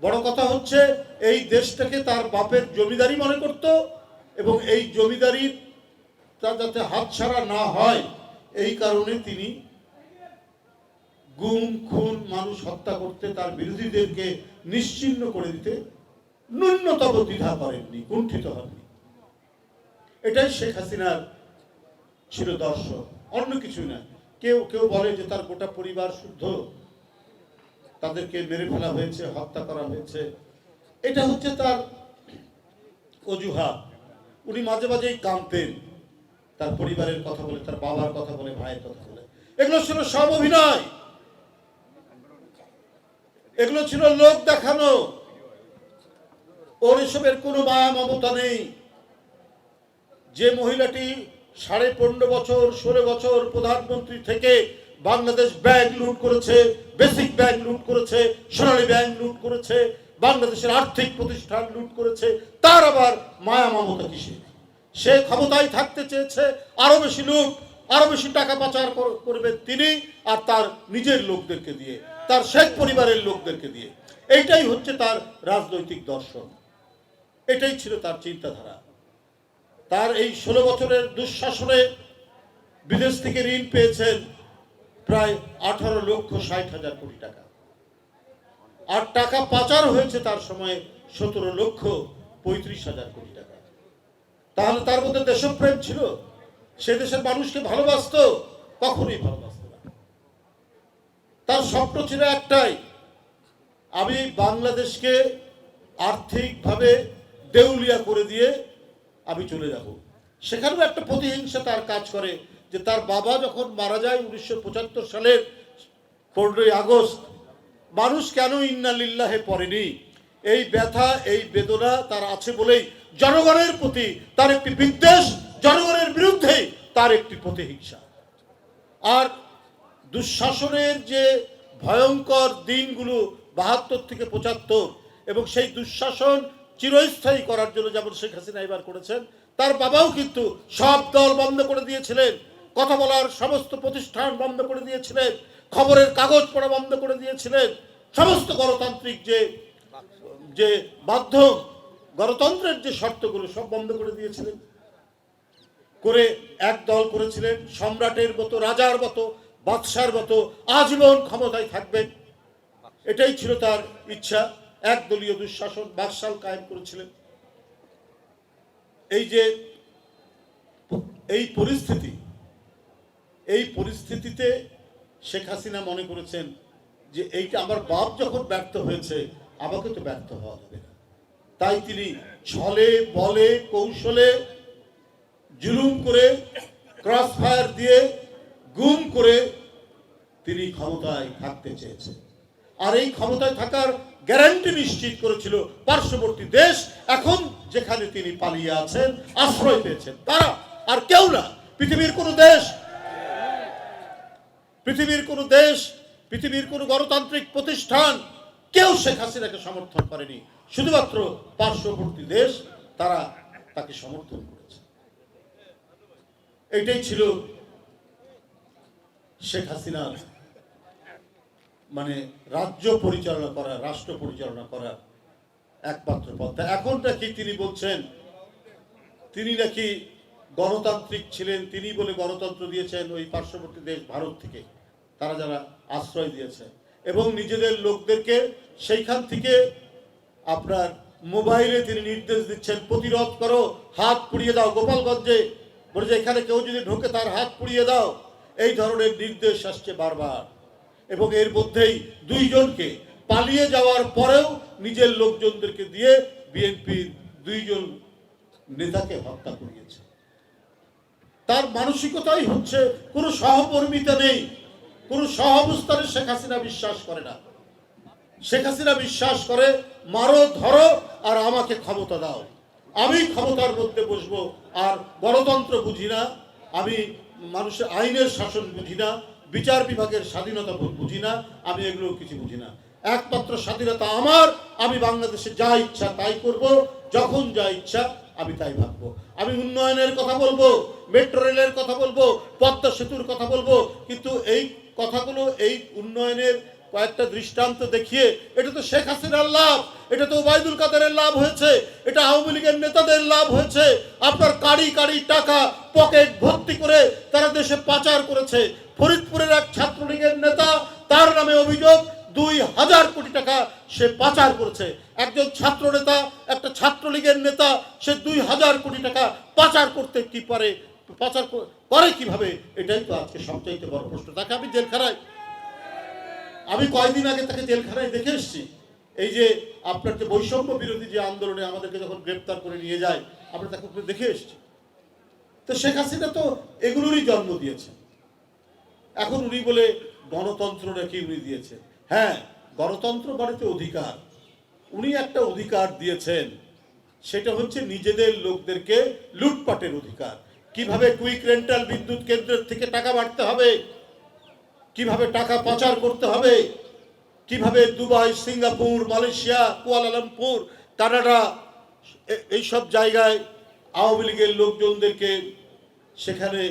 বড় কথা হচ্ছে, এই দেশটাকে তার বাপের জমিদারি মনে করত এবং এই জমিদারির তা যাতে হাতছাড়া না হয়, এই কারণে তিনি গুম, খুন, মানুষ হত্যা করতে তার বিরোধীদেরকে নিশ্চিহ্ন করে দিতে ন্যূনতম দ্বিধা করেননি, কুণ্ঠিত হননি। এটাই শেখ হাসিনার ছিল দর্শন, অন্য কিছু না কেউ কেউ বলে যে তার গোটা পরিবার শুদ্ধ তাদেরকে মেরে ফেলা হয়েছে, হত্যা করা হয়েছে। এটা হচ্ছে তার অজুহাত। উনি মাঝে মাঝেই কাঁদতেন। তার পরিবারের কথা বলে, তার বাবার কথা বলে, ভাইয়ের কথা বলে। এগুলো ছিল সব অভিনয়। এগুলো ছিল লোক দেখানো। ওর এসবের কোনো মায়া মমতা নেই। যে মহিলাটি সাড়ে পনেরো বছর, ষোলো বছর প্রধানমন্ত্রী থেকে বাংলাদেশ ব্যাংক লুট করেছে, বেসিক ব্যাংক লুট করেছে, সোনালী ব্যাংক লুট করেছে, বাংলাদেশের আর্থিক প্রতিষ্ঠান লুট করেছে, তার আবার মায়া মমতা কিসে সে ক্ষমতায় থাকতে চেয়েছে, আরও বেশি লুট আরও বেশি টাকা পাচার কর- করবে তিনি আর তার নিজের লোকদেরকে দিয়ে, তার শেখ পরিবারের লোকদেরকে দিয়ে। এইটাই হচ্ছে তার রাজনৈতিক দর্শন। এটাই ছিল তার চিন্তাধারা। তার এই ষোলো বছরের দুঃশাসনে বিদেশ থেকে ঋণ পেয়েছেন প্রায় আঠারো লক্ষ ষাট হাজার কোটি টাকা। আর টাকা পাচার হয়েছে তার সময়ে সতেরো লক্ষ পঁয়ত্রিশ হাজার কোটি টাকা। তাহলে তার মধ্যে দেশপ্রেম ছিল? সে দেশের মানুষকে ভালোবাসতো? কখনোই ভালোবাসতো না। তার স্বপ্ন ছিল একটাই, আমি বাংলাদেশকে আর্থিকভাবে দেউলিয়া করে দিয়ে আমি চলে যাব। সেখানেও একটা প্রতিহিংসা তার কাজ করে। যে তার বাবা যখন মারা যায় উনিশশো পঁচাত্তর সালের পনেরোই আগস্ট, মানুষ কেন ইন্নালিল্লাহে পড়েনি? এই ব্যথা, এই বেদনা তার আছে বলেই জনগণের প্রতি, তার একটি বিদ্বেষ জনগণের বিরুদ্ধে তার একটি প্রতিহিংসা। আর দুঃশাসনের যে ভয়ঙ্কর দিনগুলো বাহাত্তর থেকে পঁচাত্তর এবং সেই দুঃশাসন চিরস্থায়ী করার জন্য যেমন শেখ হাসিনা এবার করেছেন, তার বাবাও কিন্তু সব দল বন্ধ করে দিয়েছিলেন। কথা বলার সমস্ত প্রতিষ্ঠান বন্ধ করে দিয়েছিলেন, খবরের কাগজ পড়া বন্ধ করে দিয়েছিলেন, সমস্ত গণতান্ত্রিক যে যে মাধ্যম গণতন্ত্রের যে শর্তগুলো সব বন্ধ করে দিয়েছিলেন। করে এক দল করেছিলেন, সম্রাটের মতো, রাজার মতো, বাদশার মতো, আজীবন ক্ষমতায় থাকবেন। এটাই ছিল তার ইচ্ছা, একদলীয় দুঃশাসন বাকশাল কায়েম করেছিলেন। এই যে, এই পরিস্থিতি এই পরিস্থিতিতে শেখ হাসিনা মনে করেছেন যে এইটা আমার বাপ যখন ব্যর্থ হয়েছে, আমাকে তো ব্যর্থ হওয়া যাবে না। তাই তিনি ছলে, বলে, কৌশলে জুলুম করে ক্রস ফায়ার দিয়ে, গুম করে তিনি ক্ষমতায় থাকতে চেয়েছেন। আর এই ক্ষমতায় থাকার গ্যারান্টি নিশ্চিত করেছিল পার্শ্ববর্তী দেশ। এখন যেখানে তিনি পালিয়ে আছেন, আশ্রয় পেয়েছেন। তারা আর কেউ না, পৃথিবীর কোনো দেশ পৃথিবীর কোনো দেশ, পৃথিবীর কোনো গণতান্ত্রিক প্রতিষ্ঠান কেউ শেখ হাসিনাকে সমর্থন করেনি। শুধুমাত্র পার্শ্ববর্তী দেশ তারা তাকে সমর্থন করেছে। এইটাই ছিল শেখ হাসিনার মানে রাজ্য পরিচালনা করা, রাষ্ট্র পরিচালনা করার একমাত্র পন্থা। এখন নাকি তিনি বলছেন, তিনি নাকি গণতান্ত্রিক ছিলেন, তিনি বলে গণতন্ত্র দিয়েছেন ওই পার্শ্ববর্তী দেশ ভারত থেকে। তারা যারা আশ্রয় দিয়েছে। এবং নিজেদের লোকদেরকে সেইখান থেকে আপনার মোবাইলে তিনি নির্দেশ দিচ্ছেন, প্রতিরোধ করো, হাত পুড়িয়ে দাও গোপালগঞ্জে। বলে যে, এখানে কেউ যদি ঢোকে তার হাত পুড়িয়ে দাও। এই ধরনের নির্দেশ আসছে বারবার। এবং এর মধ্যেই দুইজনকে পালিয়ে যাওয়ার পরেও নিজের লোকজনদেরকে দিয়ে বিএনপির দুইজন নেতাকে হত্যা করিয়েছে। তার মানসিকতাই হচ্ছে কোনো সহকর্মিতা নেই। কোনো সহাবস্থানে শেখ হাসিনা বিশ্বাস করে না। শেখ হাসিনা বিশ্বাস করে, মারো, ধরো, আর আমাকে ক্ষমতা দাও। আমি ক্ষমতার মধ্যে বসবো, আর গণতন্ত্র বুঝি না। আমি মানুষের আইনের শাসন বুঝি না। বিচার বিভাগের স্বাধীনতা বুঝি না। আমি এগুলো কিছু বুঝি না। একমাত্র স্বাধীনতা আমার। আমি বাংলাদেশে যা ইচ্ছা তাই করব। যখন যা ইচ্ছা আমি তাই ভাববো। আমি উন্নয়নের কথা বলব, মেট্রো রেলের কথা বলব, পদ্মা সেতুর কথা বলব, কিন্তু এই কথাগুলো এই উন্নয়নের কয়েকটা দৃষ্টান্ত দেখিয়ে, এটা তো শেখ হাসিনার লাভ, এটা তো ওবায়দুল কাদেরের লাভ হয়েছে, এটা আওয়ামী লীগের নেতাদের লাভ হয়েছে। আপনার কারি কারি টাকা পকেট ভর্তি করে তারা দেশে পাচার করেছে। ফরিদপুরের এক ছাত্রলীগের নেতা, তার নামে অভিযোগ, দুই হাজার কোটি টাকা সে পাচার করেছে। একজন ছাত্র নেতা, একটা ছাত্রলীগের নেতা, সে দুই হাজার কোটি টাকা পাচার করতে কি পারে? পাচার কর- করে কীভাবে? এটাই তো আজকে সবচাইতে বড় প্রশ্ন। তাকে আমি জেলখানায় আমি কয়েকদিন আগে তাকে জেলখানায় দেখে এসেছি। এই যে আপনার যে বৈষম্য বিরোধী যে আন্দোলনে আমাদেরকে যখন গ্রেপ্তার করে নিয়ে যায়, আমরা তাকে দেখে এসেছি। তো শেখ হাসিনা তো এগুলোরই জন্ম দিয়েছে। এখন উনি বলে গণতন্ত্র নাকি উনি দিয়েছে। হ্যাঁ গণতন্ত্র বাড়িতে অধিকার। উনি একটা অধিকার দিয়েছেন। সেটা হচ্ছে নিজেদের লোকদেরকে লুটপাটের অধিকার। কীভাবে কুইক রেন্টাল বিদ্যুৎ কেন্দ্রের থেকে টাকা বাড়তে হবে? কীভাবে টাকা পাচার করতে হবে? কীভাবে Dubai, Singapore, Malaysia, Kuala Lumpur, Canada এইসব জায়গায় আওয়ামী লীগের লোকজনদেরকে সেখানে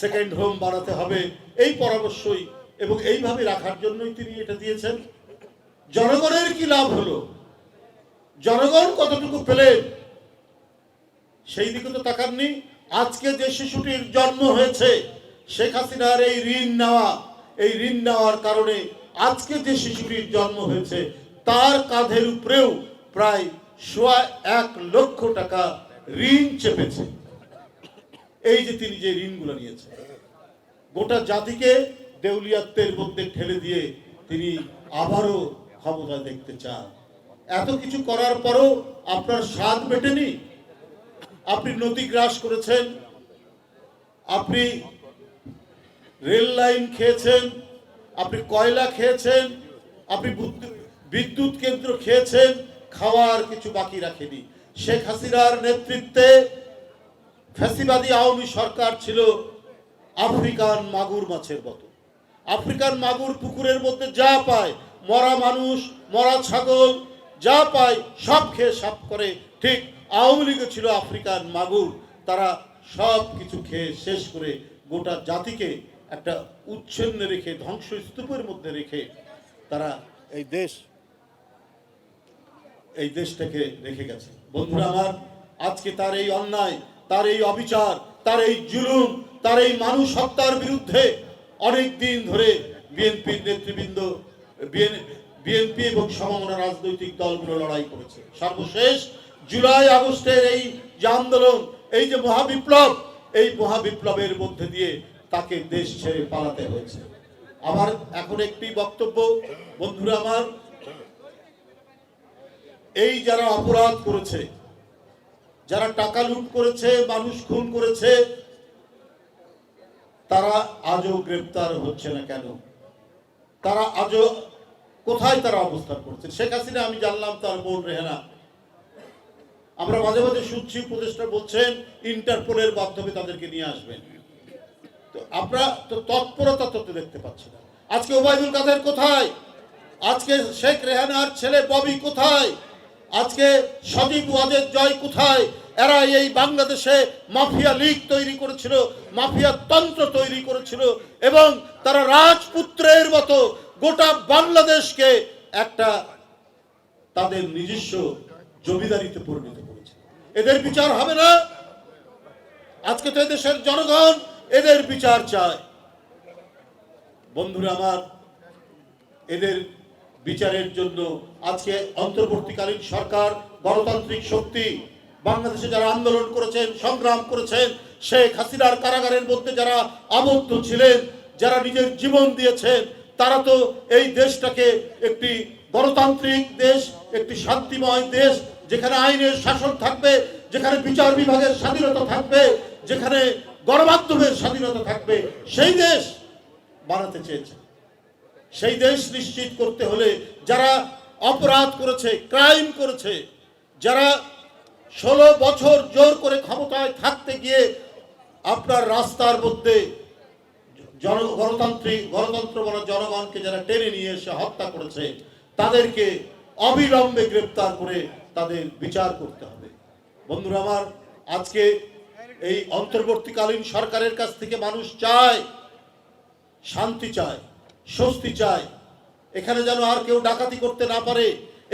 সেকেন্ড হোম বানাতে হবে? এই পরামর্শই এবং এইভাবে রাখার জন্যই তিনি এটা দিয়েছেন। জনগণের কি লাভ হলো? জনগণ কতটুকু পেলেন? সেই দিকে তো তাকাননি। আজকে যে শিশুটির জন্ম হয়েছে, শেখ হাসিনার এই ঋণ নেওয়া, এই ঋণ নেওয়ার কারণে আজকে যে শিশুটির জন্ম হয়েছে, তার কাঁধের উপরেও প্রায় সোয়া এক লক্ষ টাকা ঋণ চেপেছে। এই যে তিনি যে ঋণগুলো নিয়েছেন, গোটা জাতিকে দেউলিয়াত্বের মধ্যে ঠেলে দিয়ে তিনি আবারও ক্ষমতা দেখতে চান। এত কিছু করার পরও আপনার স্বাদ মেটেনি আপনি নদী গ্রাস করেছেন, আপনি রেল লাইন খেয়েছেন, আপনি কয়লা খেয়েছেন, আপনি বুদ্যু- বিদ্যুৎ কেন্দ্র খেয়েছেন খাওয়ার কিছু বাকি রাখেনি। শেখ হাসিনার নেতৃত্বে ফ্যাসিবাদী আওয়ামী সরকার ছিল আফ্রিকান মাগুর মাছের মতো। আফ্রিকান মাগুর পুকুরের মধ্যে যা পায়, মরা মানুষ, মরা ছাগল, যা পায়, সব খেয়ে সাফ করে, ঠিক আওয়ামী লীগও ছিল আফ্রিকান মাগুর। তারা সব কিছু খেয়ে শেষ করে গোটা জাতিকে একটা উচ্ছন্নে রেখে, ধ্বংসস্তূপের মধ্যে রেখে তারা এই দেশ, এই দেশটাকে রেখে গেছে। বন্ধুরা আমার, আজকে তার এই অন্যায়, তার এই অবিচার, তার এই জুলুম, তার এই মানুষ হত্যার বিরুদ্ধে অনেক দিন ধরে বিএনপির নেতৃবৃন্দ বিএনপি এবং সমমনা রাজনৈতিক দলগুলো লড়াই করেছে। সর্বশেষ জুলাই আগস্টের এই যে আন্দোলন, এই যে মহাবিপ্লব, এই মহাবিপ্লবের মধ্যে দিয়ে তাকে দেশ ছেড়ে পালাতে হয়েছে। আমার এখন একটি বক্তব্য, বন্ধুরা আমার, এই যারা অপরাধ করেছে, যারা টাকা লুট করেছে, মানুষ খুন করেছে, তারা আজও গ্রেপ্তার হচ্ছে না কেন? তারা আজও কোথায় তারা অবস্থান করছে? শেখ হাসিনা আমি জানলাম তার বোন রেহানা আমরা মাঝে মাঝে শুনছি, উপদেষ্টা বলছেন ইন্টারপোলের মাধ্যমে তাদেরকে নিয়ে আসবেন। তো আমরা তো তৎপরতা তো দেখতে পাচ্ছি না। আজকে ওবায়দুল কাদের কোথায়? আজকে শেখ রেহানার ছেলে ববি কোথায়? আজকে সজীব ওয়াজেদ জয় কোথায়? এরা এই বাংলাদেশে মাফিয়া লীগ তৈরি করেছিল, মাফিয়া তন্ত্র তৈরি করেছিল এবং তারা রাজপুত্রের মতো গোটা বাংলাদেশকে একটা তাদের নিজস্ব জমিদারিতে পরিণত এদের বিচার হবে না। আজকে তো এদেশের জনগণ এদের বিচার চায়। বন্ধুরা আমার, এদের বিচারের জন্য আজকে অন্তর্বর্তীকালীন সরকার, গণতান্ত্রিক শক্তি, বাংলাদেশে যারা আন্দোলন করেছেন, সংগ্রাম করেছেন, শেখ হাসিনার কারাগারের মধ্যে যারা আবদ্ধ ছিলেন, যারা নিজের জীবন দিয়েছেন, তারা তো এই দেশটাকে একটি গণতান্ত্রিক দেশ, একটি শান্তিময় দেশ যেখানে আইনের শাসন থাকবে, যেখানে বিচার বিভাগের স্বাধীনতা থাকবে, যেখানে গণমাধ্যমের স্বাধীনতা থাকবে, সেই দেশ বানাতে চেয়েছে। সেই দেশ নিশ্চিত করতে হলে যারা অপরাধ করেছে, ক্রাইম করেছে, যারা ষোলো বছর জোর করে ক্ষমতায় থাকতে গিয়ে আপনার রাস্তার মধ্যে জন, গণতান্ত্রিক, গণতন্ত্র বলা জনগণকে যারা টেনে নিয়ে এসে হত্যা করেছে, তাদেরকে অবিলম্বে গ্রেপ্তার করে তাদের বিচার করতে হবে। বন্ধুরা আমার, আজকে এই অন্তর্বর্তীকালীন সরকারের কাছ থেকে মানুষ চায়, শান্তি চায়, স্বস্তি চায়। এখানে যেন আর কেউ ডাকাতি করতে না পারে,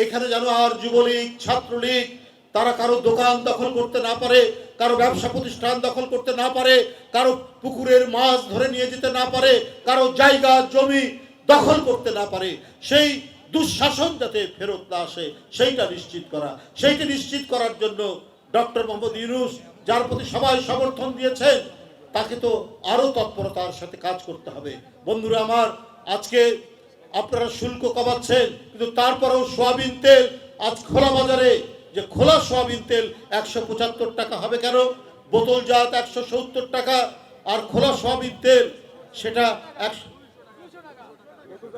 এখানে যেন আর যুবলীগ, ছাত্রলীগ, তারা কারও দোকান দখল করতে না পারে, কারও ব্যবসা প্রতিষ্ঠান দখল করতে না পারে, কারও পুকুরের মাছ ধরে নিয়ে যেতে না পারে, কারও জায়গা, জমি দখল করতে না পারে। সেই দুঃশাসন যাতে ফেরত না আসে, সেইটা নিশ্চিত করা। সেইটা নিশ্চিত করার জন্য ডক্টর মোহাম্মদ ইউনুস যার প্রতি সবাই সমর্থন দিয়েছেন, তাকে তো আরও তৎপরতার সাথে কাজ করতে হবে। বন্ধুরা আমার, আজকে আপনারা শুল্ক কমাচ্ছেন, কিন্তু তারপরেও সোয়াবিন তেল আজ খোলা বাজারে। যে খোলা সোয়াবিন তেল একশো পঁচাত্তর টাকা হবে কেন? বোতলজাত একশো সত্তর টাকা, আর খোলা সোয়াবিন তেল সেটা একশো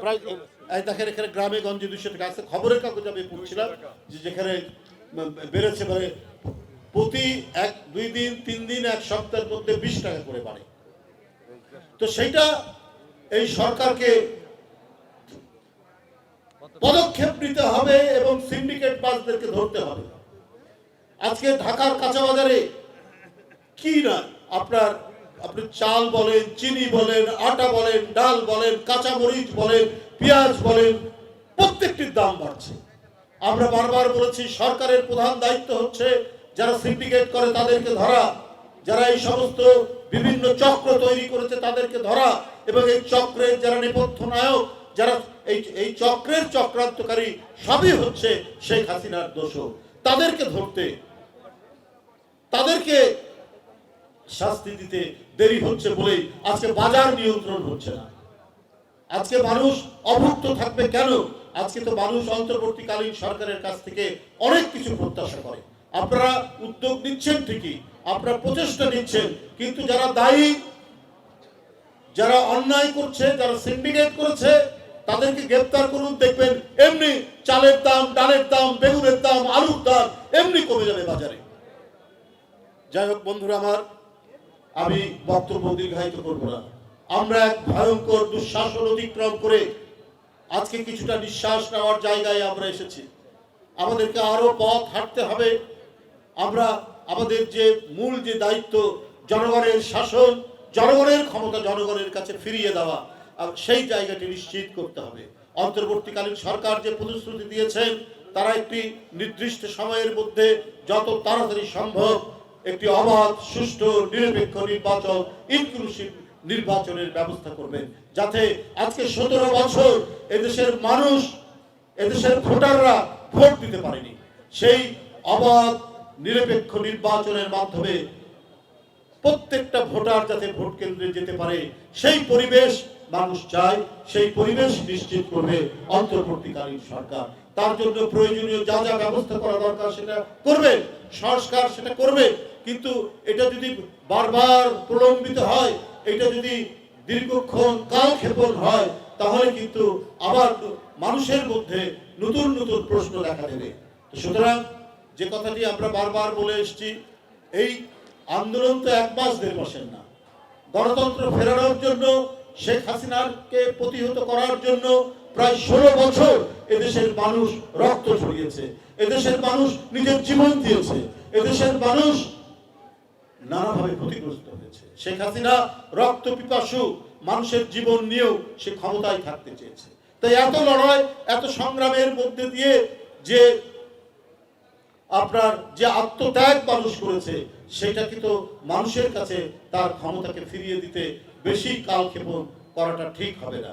প্রায় দেখেন এখানে গ্রামে গঞ্জে দুশো টাকা আছে। খবরের কাগজ আমি পড়ছিলাম যে যেখানে বেড়েছে মানে প্রতি এক, দুই দিন, তিন দিন, এক সপ্তাহের মধ্যে বিশ টাকা করে বাড়ে। তো সেইটা এই সরকারকে পদক্ষেপ নিতে হবে এবং সিন্ডিকেট বাসদেরকে ধরতে হবে। আজকে ঢাকার কাঁচা বাজারে কি না আপনার আপনি চাল বলেন, চিনি বলেন, আটা বলেন, ডাল বলেন কাঁচা মরিচ বলেন, পেঁয়াজ বলেন, প্রত্যেকটির দাম বাড়ছে। আমরা বারবার বলেছি, সরকারের প্রধান দায়িত্ব হচ্ছে যারা সিন্ডিকেট করে তাদেরকে ধরা, যারা এই সমস্ত বিভিন্ন চক্র তৈরি করেছে তাদেরকে ধরা, এবং এই চক্রের যারা নেপথ্য নায়ক, যারা এই এই চক্রের চক্রান্তকারী সবই হচ্ছে শেখ হাসিনার দোষ তাদেরকে ধরতে, তাদেরকে শাস্তি দিতে দেরি হচ্ছে বলেই আজকে বাজার নিয়ন্ত্রণ হচ্ছে না। আজকে মানুষ অভুক্ত থাকবে কেন? আজকে তো মানুষ অন্তর্বর্তীকালীন সরকারের কাছ থেকে অনেক কিছু প্রত্যাশা করে। আপনারা উদ্যোগ নিচ্ছেন ঠিকই, আপনারা প্রচেষ্টা নিচ্ছেন, কিন্তু যারা দায়ী, যারা অন্যায় করছে, যারা সিন্ডিকেট করেছে, তাদেরকে গ্রেপ্তার করুন, দেখবেন এমনি চালের দাম, ডালের দাম, বেগুনের দাম, আলুর দাম এমনি কমে যাবে বাজারে। যাই হোক বন্ধুরা, আমার আমি বক্তব্য দীর্ঘায়িত করব না। আমরা এক ভয়ঙ্কর দুঃশাসন অতিক্রম করে আজকে কিছুটা নিঃশ্বাস নেওয়ার জায়গায় আমরা এসেছি। আমাদেরকে আরও পথ হাঁটতে হবে। আমরা আমাদের যে মূল যে দায়িত্ব, জনগণের শাসন, জনগণের ক্ষমতা, জনগণের কাছে ফিরিয়ে দেওয়া, আর সেই জায়গাটি নিশ্চিত করতে হবে। অন্তর্বর্তীকালীন সরকার যে প্রতিশ্রুতি দিয়েছেন, তারা একটি নির্দিষ্ট সময়ের মধ্যে যত তাড়াতাড়ি সম্ভব একটি অবাধ, সুষ্ঠু, নিরপেক্ষ নির্বাচন ইনক্লুসিভ নির্বাচনের ব্যবস্থা করবেন যাতে আজকে সতেরো বছর এদেশের মানুষ, এদেশের ভোটাররা ভোট দিতে পারেনি। সেই অবাধ, নিরপেক্ষ নির্বাচনের মাধ্যমে প্রত্যেকটা ভোটার যাতে ভোট কেন্দ্রে যেতে পারে, সেই পরিবেশ মানুষ চায়, সেই পরিবেশ নিশ্চিত করবে অন্তর্বর্তীকালীন সরকার। তার জন্য প্রয়োজনীয় যা যা ব্যবস্থা করা দরকার সেটা করবে, সংস্কার সেটা করবে কিন্তু এটা যদি বারবার প্রলম্বিত হয়, এটা যদি দীর্ঘক্ষণ কাল ক্ষেপণ হয়, তাহলে কিন্তু আবার মানুষের মধ্যে নতুন নতুন প্রশ্ন দেখা দেবে। সুতরাং যে কথাটি আমরা বারবার বলে এসেছি, এই আন্দোলন তো এক মাস দেড় মাসের না। গণতন্ত্র ফেরানোর জন্য, শেখ হাসিনাকে প্রতিহত করার জন্য প্রায় ষোলো বছর এদেশের মানুষ রক্ত ঝরিয়েছে। এদেশের মানুষ নিজের জীবন দিয়েছে। এদেশের মানুষ নানাভাবে ক্ষতিগ্রস্ত হয়েছে। শেখ হাসিনা রক্ত পিপাসু মানুষের জীবন নিয়েও সে ক্ষমতায় থাকতে চেয়েছে। তাই এত লড়াই, এত সংগ্রামের মধ্যে দিয়ে যে আপনার যে আত্মত্যাগ মানুষ করেছে, সেটা কিন্তু মানুষের কাছে তার ক্ষমতাকে ফিরিয়ে দিতে বেশি কালক্ষেপণ করাটা ঠিক হবে না?